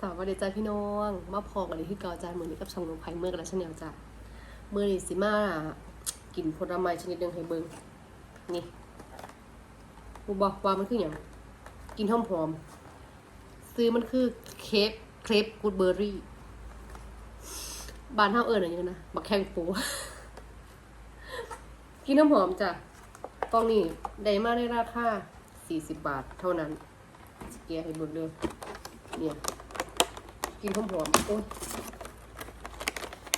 สวัสดีจ้าพี่น้องมาพอกันที่เกาจานมือนี้กับช่องนงไผ่เมื่อกันแล้วชาแนลจ้ามือนี้สิมากินผลไม้ชนิดหนึ่งให้เบิ่งนี่กูบอกว่ามันคืออย่างกินหอมหอมซื้อมันคือเคปเครปกูดเบอร์รี่บานเท่าเอิญอะไรอย่างเงี้ยนะบักแข้งปูกินหอมหอมจ้ะกล่องนี้ได้มาในราคา40 บาทเท่านั้นสเกียร์ให้เบิ่งเลยเนี่ย กินหอมๆโอ้ย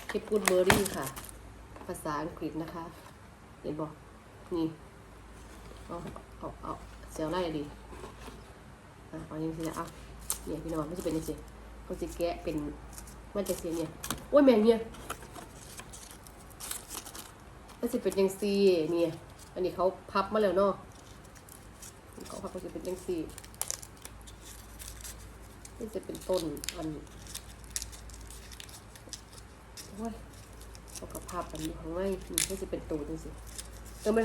เคปกูดเบอร์รี่ค่ะ ภาษาอังกฤษนะคะ เห็นบอกนี่ เอาเอาเอาเสียวไล่ดีอะเอาอย่างนี้เอาเนี่ยพี่น้องมันจะเป็นยังไงเขาจะแกะเป็นมันจะเสียเนี่ยโอ้ยแม่งเนี่ยมันจะเป็นยังซีเนี่ย อันนี้เขาพับมาแล้วเนาะเขาพับก็จะเป็นยังซี นี่จะเป็นต้นอันโอ้ยเขากับพับอันนี้ของไงนี่ก็จะเป็นตูจังสิเออมัน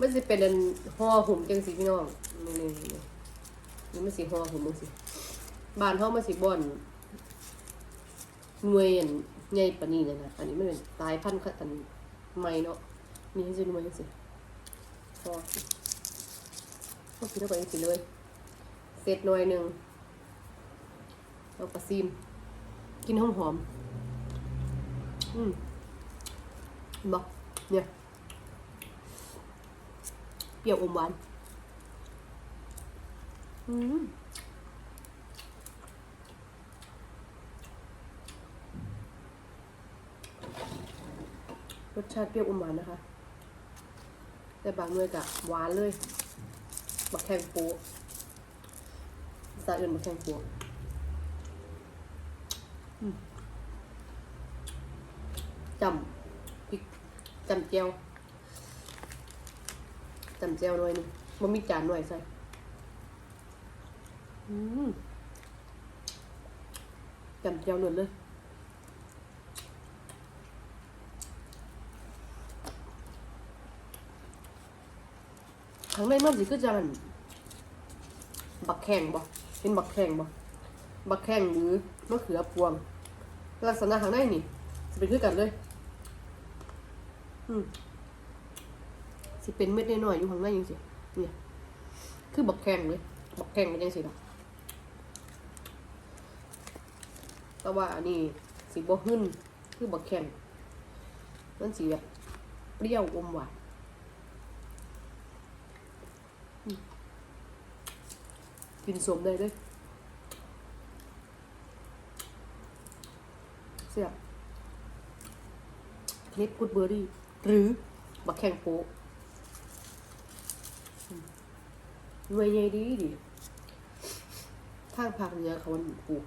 มันจะเป็นอันห่อหุ่มจังสิพี่น้องนี่นี่นี่นี่มันสิห่อหุ่มจังสิบ้านเฮามันสิบ่อนหน่วยอันใหญ่ปานนี้เลยนะอันนี้มันเป็นตายพันธุ์อันใหม่เนาะนี่ให้สิหน่วยจังสิห่อสิก็กินเข้าไปจังสิเลยเสร็จหน่วยหนึ่ง เอาปลาซีม กินหอมๆอืมเห็นบ่เนี่ย เปรี้ยวอมหวาน อืมรสชาติเปรี้ยวอมหวานนะคะ แต่บางเมื่อกะหวานเลย บักแข้งปูภาษาอื่นบักแข้งปูอืม จำพริกจำเจียวจำเจียวหน่อยหนึงมันมีจานหน่อยใส่อืมจำเจียวหน่อยเลยข้างในมันสิคือจังบักแข่งบ่เป็นบักแข่งบ่ บักแข่งหรือมะเขือพวง ลักษณะข้างในนี่จะเป็นคือกันเลย อืมสิเป็นเม็ดน้อยๆอยู่ข้างในยังสิเนี่ยคือบักแข้งเลยบักแข้งมันยังสิดอกแต่ว่าอันนี้สิบ่หึ่นคือบักแข้งมันสีแบบเปรี้ยวอมหวานกินสมได้เลย สียบคลิปกุดเบอร์รี่ หรือบักแข้งโป๊ะหน่วยใหญ่ดีดิทางภาคเหนือเขามันปลูก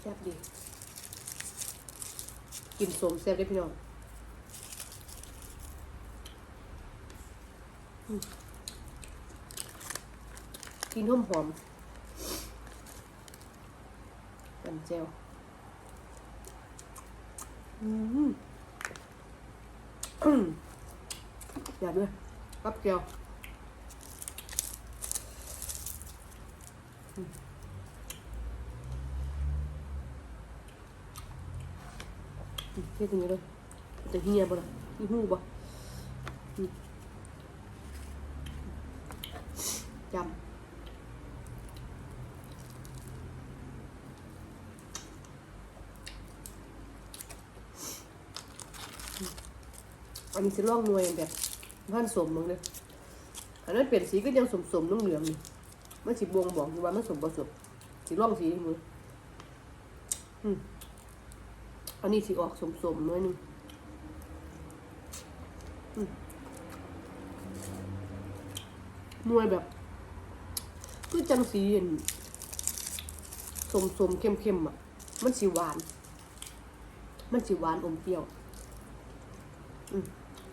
แซ่บดี กินสมแซ่บได้พี่น้องกินหอมหอมกันเจลอืมอืมอย่าด้วยกับเกลียว อืมเฮ็ดอย่างนี้เลยจะเฮียบ่ละมีหูบ่อืมจำอันนี้สิล่องนวยแบบพันสมมึงเลยอันนั้นเปลี่ยนสีก็ยังสมสมๆเหลืองนี่มันสีบวงบอกว่ามันสมผสมสีล่องสีมืออืม อันนี้สีออกสมสมๆหน่อยหนึงมหน่วยแบบคือจังสีเห็นสมสมๆเข้มอะ มันสีหวาน มันสีหวานอมเปรี้ยว อืม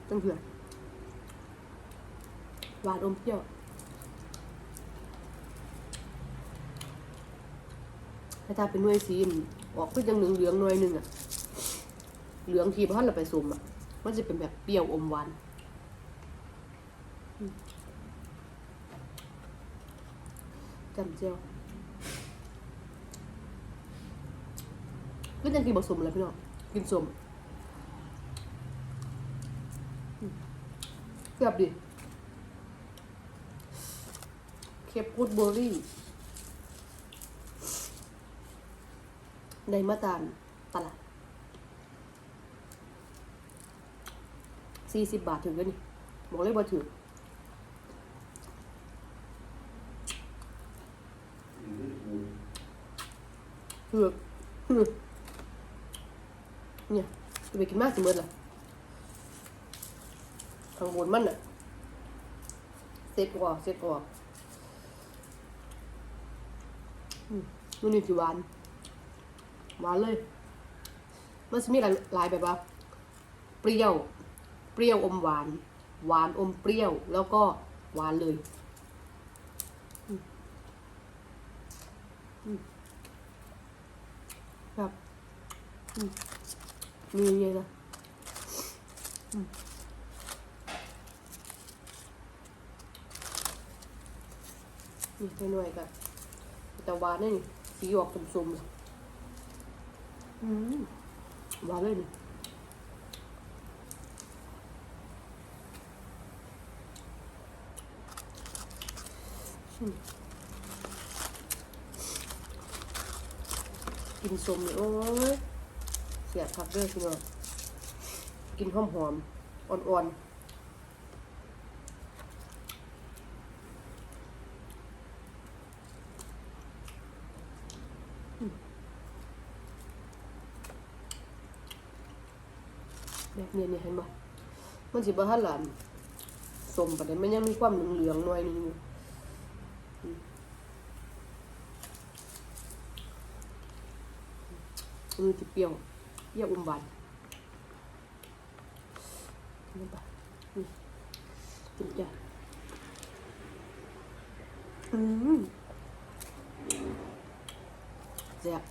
ตั้งเผื่อหวานอมเปรี้ยวถ้าถ้าเป็นหน่วยซีนออกคือจังหนึ่งเหลืองหน่วยหนึ่งอะ เหลืองทีเพราะเราไปซุ่มอะมันจะเป็นแบบเปรี้ยวอมหวานจำเจียวก็ยังกินผสมเลยพี่น้อง กินสมอืมเกือบดิ เคปกูดเบอร์รี่ ในมาตามตลาด สี่สิบบาทถึงแล้วนี่บอกเลยว่าถึงเหือกหือเนี่ยจะไปกินมากสิเมื่อล่ะข้างบนมันอะเสร็จกว่าเสร็จกว่าอืมมันนี่สิหวานหวานเลย มันจะมีหลายหลายแบบว่า เปรี้ยว เปรี้ยวอมหวาน หวานอมเปรี้ยว แล้วก็หวานเลยแบบมีเยอะนะอืมนี่ไปหน่อยกันแต่หวานนี่สีออกสมๆอืมหวานเลยนี่ กินสมนี่โอ้ยเสียบผักเด้อพี่น้องกินหอมหอมอ่อนๆแบบนี้นี่เห็นบ่มันสิบ่ทันหลานสมปานนี้มันยังมีความเหลืองๆหน่อยนึงอยู่อืม มันจะเปรี้ยวเปรี้ยวอมหวานนี่ปะอืมกินจ้ะอืมแซ่บ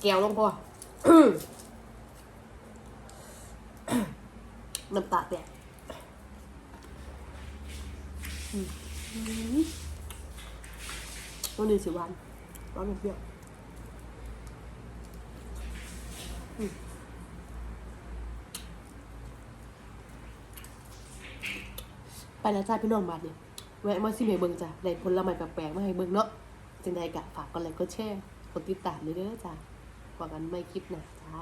แก้วลงพอน้ำตาแตกวันนี้สิวานหวานเปรี้ยวอืม ไปแล้วจ้าพี่น้องบาดเนี่ยแวะมาซิเมเบิงจ้ะได้ผลไม้แปลกๆมาให้เบิงเนาะจังใดกะฝากกันเลยก็แชร์กดติดตามด้วยเด้อจ้ะกว่ากันไม่คลิปหนะจ้า